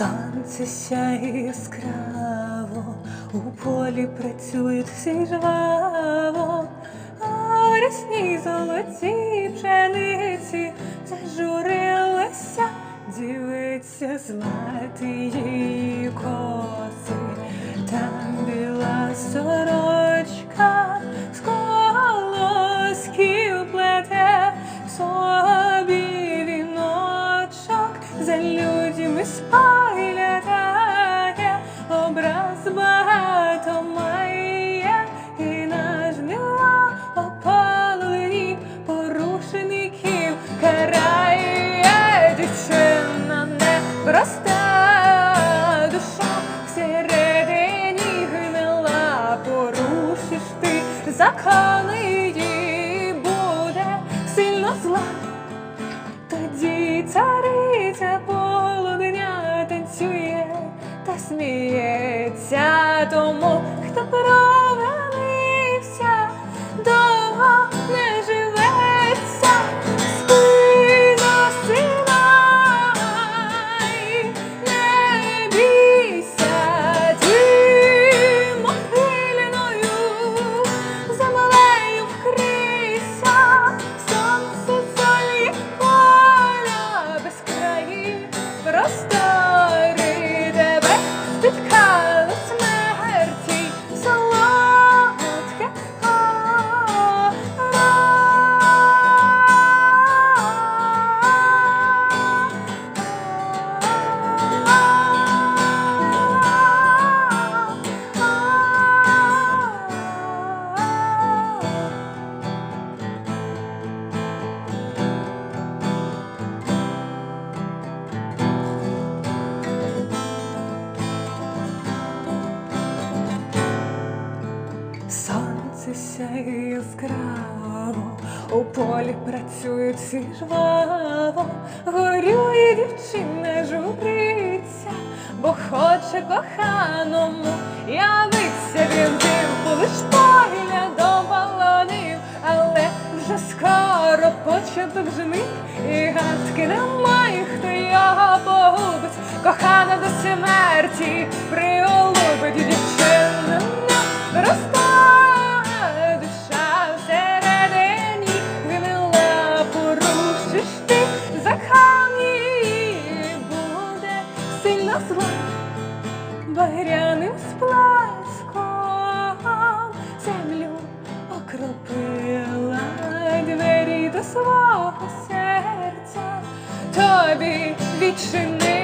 Сонце сяє яскраво, у полі працюють всі жваво, а рясній золоті пшениці зажурилися, дивиться злати її закони буде сильно зла. Тоді цариця полудня танцює та сміється тому, Сонце яскраво, у полі працюють всі жваво, горює дівчина журиться, бо хоче коханому. Явиться він тим, лиш поглядом полонив, але вже скоро початок жени, і гадки немає, хто його погубить, кохана до смерті багряним сплеском землю окропила двері до свого серця, тобі відчинила.